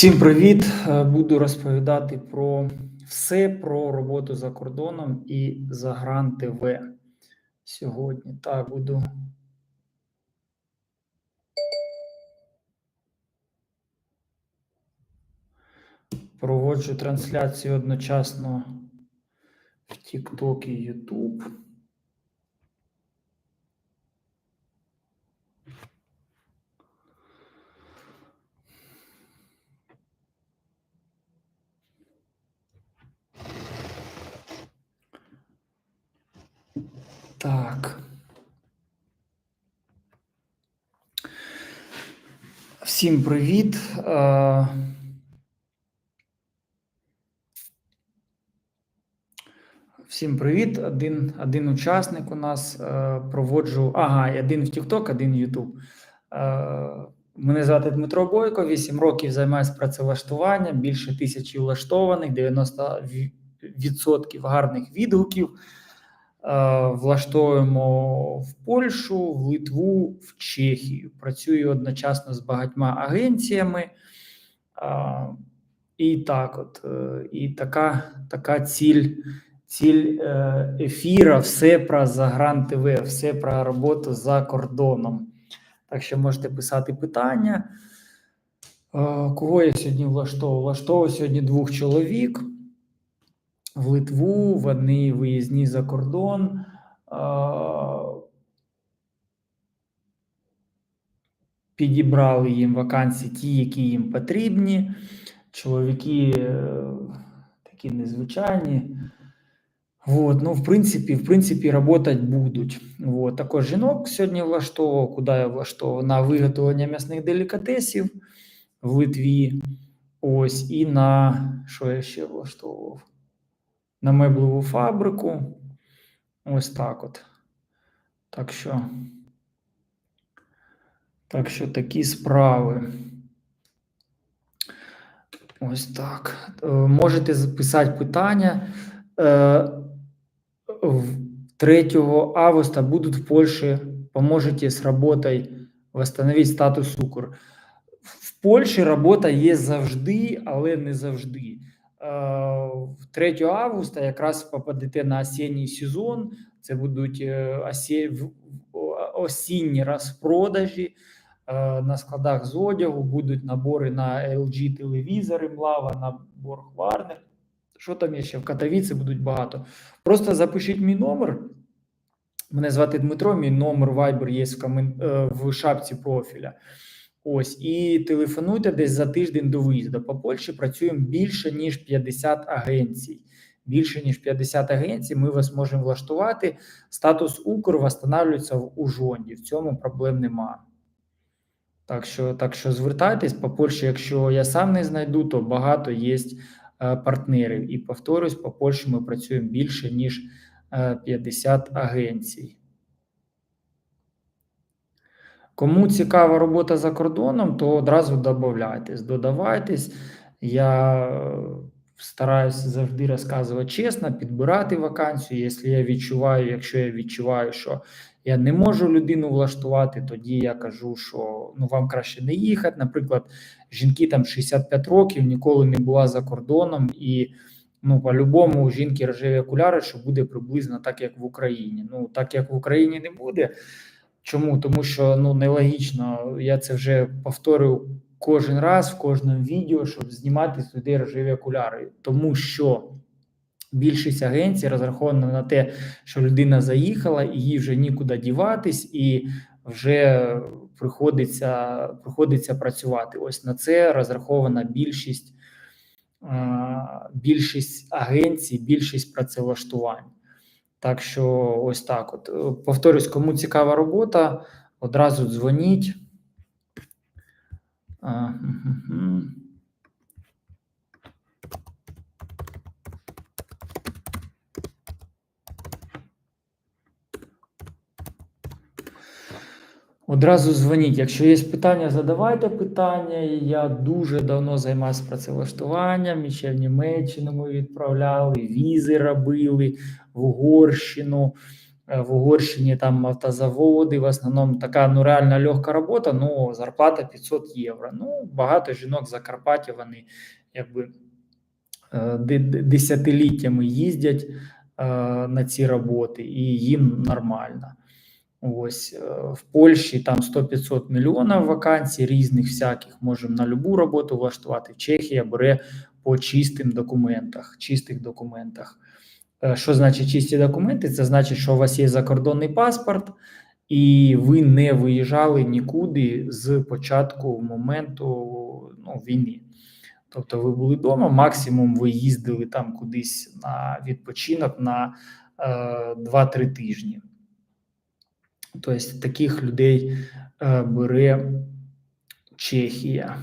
Всім привіт! Е, Буду розповідати про все про роботу за кордоном і за Гран ТВ сьогодні. Так, буду. Проводжу трансляцію одночасно в TikTok і YouTube. Так. Всім привіт. Е, Всім привіт. Один, один учасник у нас е, проводжу. Ага, один в TikTok, один в YouTube. Е, Мене звати Дмитро Бойко, 8 років займаюся працевлаштуванням, більше тисячі влаштованих, 90% гарних відгуків. Е, Влаштовуємо в Польщу, в Литву, в Чехію. Працюю одночасно з багатьма агенціями. Е, І так, от, е, і така, така ціль. Ціль ефіра все про Загран ТВ, все про роботу за кордоном. Так що можете писати питання. Кого я сьогодні влаштовував? Влаштовував сьогодні двох чоловік в Литву, вони виїзні за кордон. Підібрали їм вакансії, ті, які їм потрібні. Чоловіки е, такі незвичайні. Вот, ну, в принципі, в принципі, работать будуть. Вот. Також жінок сьогодні влаштовував, куди я влаштовував на виготовлення м'ясних делікатесів в Литві. Ось, і на що я ще влаштовував? На меблеву фабрику. Ось так от. Так що, так що такі справи. Ось так. Е, Можете записати питання. Е, 3 августа будут в Польше, поможете с работой восстановить статус УКР. В Польщі робота є завжди, але не завжди. Е, 3 августа якраз попадете на осінній сезон. Це будуть е, осінні розпродажі. Е, На складах з одягу будуть набори на LG телевізори, Млава, набор Warner. Що там є ще? В Катовіці будуть багато. Просто запишіть мій номер. Мене звати Дмитро, мій номер Viber є е, в шапці профіля. Ось, і телефонуйте десь за тиждень до виїзду. По Польщі працюємо більше, ніж 50 агенцій. Більше ніж 50 агенцій. Ми вас можемо влаштувати. Статус Укр встановлюється в Ужонді. В цьому проблем нема. Так що, так що звертайтесь по Польщі, якщо я сам не знайду, то багато є е, партнерів. І повторюсь, по Польщі ми працюємо більше, ніж е, 50 агенцій. Кому цікава робота за кордоном, то одразу додавайтесь. Додавайтесь. Я е, стараюся завжди розказувати чесно, підбирати вакансію. Якщо я відчуваю, якщо я відчуваю, що я не можу людину влаштувати, тоді я кажу, що ну вам краще не їхати. Наприклад, жінки там 65 років ніколи не була за кордоном, і ну по-любому у жінки рожеві окуляри, що буде приблизно так, як в Україні. Ну так як в Україні не буде. Чому? Тому що ну нелогічно. Я це вже повторюю кожен раз в кожному відео, щоб знімати з людей рожеві окуляри, тому що більшість агенцій розрахована на те, що людина заїхала, і їй вже нікуди діватись, і вже приходиться приходиться працювати. Ось на це розрахована більшість, більшість агенцій, більшість працевлаштувань. Так що ось так. От Е, повторюсь, кому цікава робота, одразу дзвоніть. А, мгм. Одразу дзвоніть. Якщо є питання, задавайте питання. Я дуже давно займаюся працевлаштуванням. І ще в Німеччину ми відправляли, візи робили в Угорщину. Е, В Угорщині там автозаводи, в основному така ну реально легка робота, ну зарплата 500 євро. Ну, багато жінок з Закарпаття, вони якби е, де- де- десятиліттями їздять е, на ці роботи, і їм нормально. Ось е, в Польщі там 100-500 мільйонів вакансій різних всяких. Можемо на любу роботу влаштувати. В Чехія бере по чистим документах, чистих документах. Е, Що значить чисті документи? Це значить, що у вас є закордонний паспорт, і ви не виїжджали нікуди з початку моменту ну, війни. Тобто ви були вдома, максимум ви їздили там кудись на відпочинок на е, 2-3 тижні. Тобто таких людей е, бере Чехія.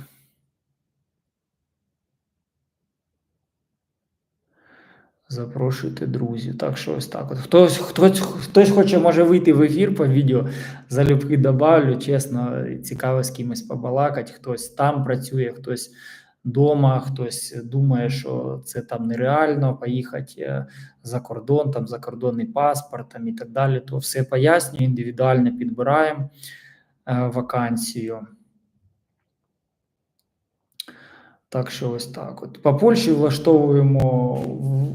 Запрошуйте друзів. Так що ось так. От. Хтось, хтось, хтось хоче може вийти в ефір по відео, залюбки добавлю, чесно, цікаво з кимось побалакати. Хтось там працює, хтось вдома, хтось думає, що це там нереально поїхати е, за кордон, там закордонний паспорт там, і так далі. То все пояснюю, індивідуально підбираємо е, вакансію. Так що ось так. От по Польщі влаштовуємо,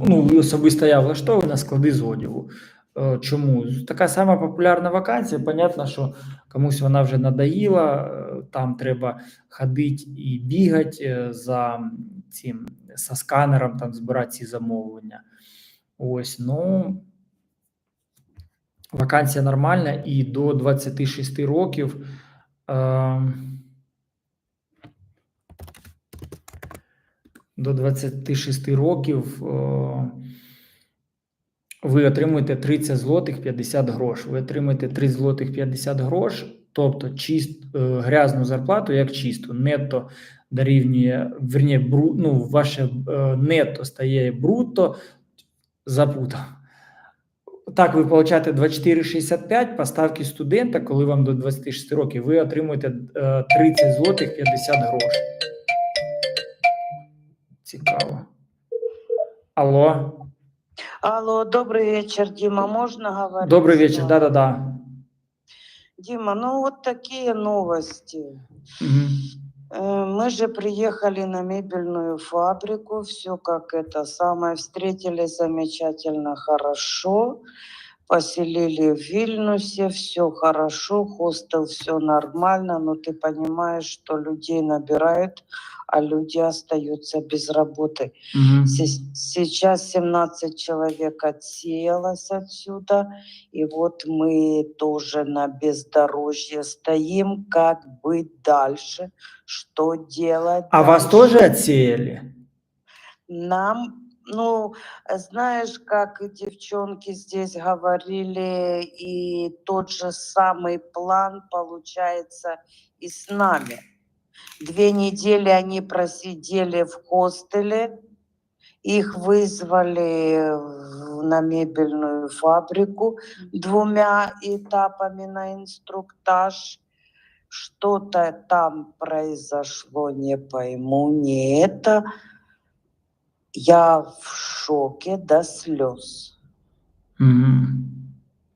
ну особисто я влаштовую на склади з одягу. Е, Чому? Така сама популярна вакансія. Понятно, що комусь вона вже надоїла. е, Там треба ходити і бігати е, за цим со сканером, там збирати ці замовлення. Ось, ну вакансія нормальна, і до 26 років. Е, до 26 років е, ви отримуєте 30 злотих 50 грош. Ви отримуєте 3 злотих 50 грош, тобто чист, е, грязну зарплату як чисту. Нетто дорівнює, верні, бру, ну, ваше е, нетто стає брутто, запутав. Так, ви получаєте 24,65 по ставці студента, коли вам до 26 років, ви отримуєте е, 30 злотих 50 грош. Цікаво. Алло. Алло, добрый вечер, Дима. Можно говорить? Добрий с вечір. вами? Да-да-да. Дима, ну вот такие новости. Мгм. Э, Мы же приехали на мебельную фабрику, все как это самое, встретили замечательно, хорошо, Поселили в Вильнюсе, все хорошо, хостел, все нормально, но ты понимаешь, что людей набирают, а люди остаются без работы. Се- Сейчас 17 человек отсеялось отсюда, и вот мы тоже на бездорожье стоим, как быть дальше, что делать. А вас дальше. тоже отсеяли? Нам, ну, знаешь, как девчонки здесь говорили, и тот же самый план получается и с нами. Две недели они просидели в хостеле, их вызвали на мебельную фабрику двумя этапами на инструктаж. Что-то там произошло, не пойму, не это. Я в шоке до слез. Мгм.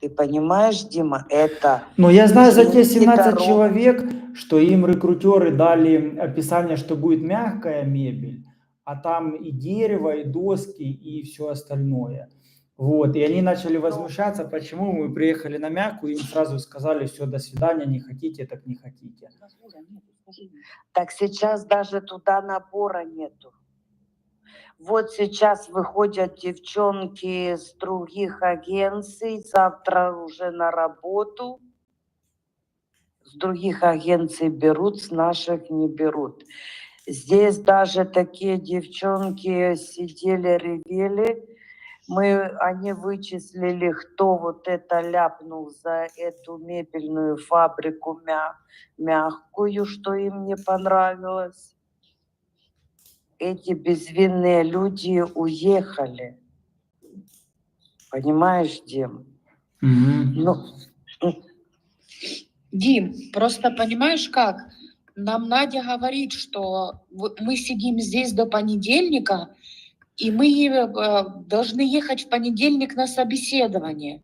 Ты понимаешь, Дима, это Ну, я знаю за те Извините, 17 дорога. человек, что им рекрутеры дали описание, что будет мягкая мебель, а там и дерево, и доски, и все остальное. Вот, и они начали возмущаться, почему мы приехали на мягкую, им сразу сказали, все, до свидания, не хотите, так не хотите. Так сейчас даже туда набора нету. Вот сейчас выходят девчонки с других агенций, завтра уже на работу. С других агенций берут, с наших не берут. Здесь даже такие девчонки сидели, ревели. Мы, они вычислили, кто вот это ляпнул за эту мебельную фабрику мя, мягкую, что им не понравилось. Эти безвинные люди уехали. Понимаешь, Дим? Мгм. Ну, Дим, просто понимаешь как? Нам Надя говорит, что мы сидим здесь до понедельника, и мы э, должны ехать в понедельник на собеседование.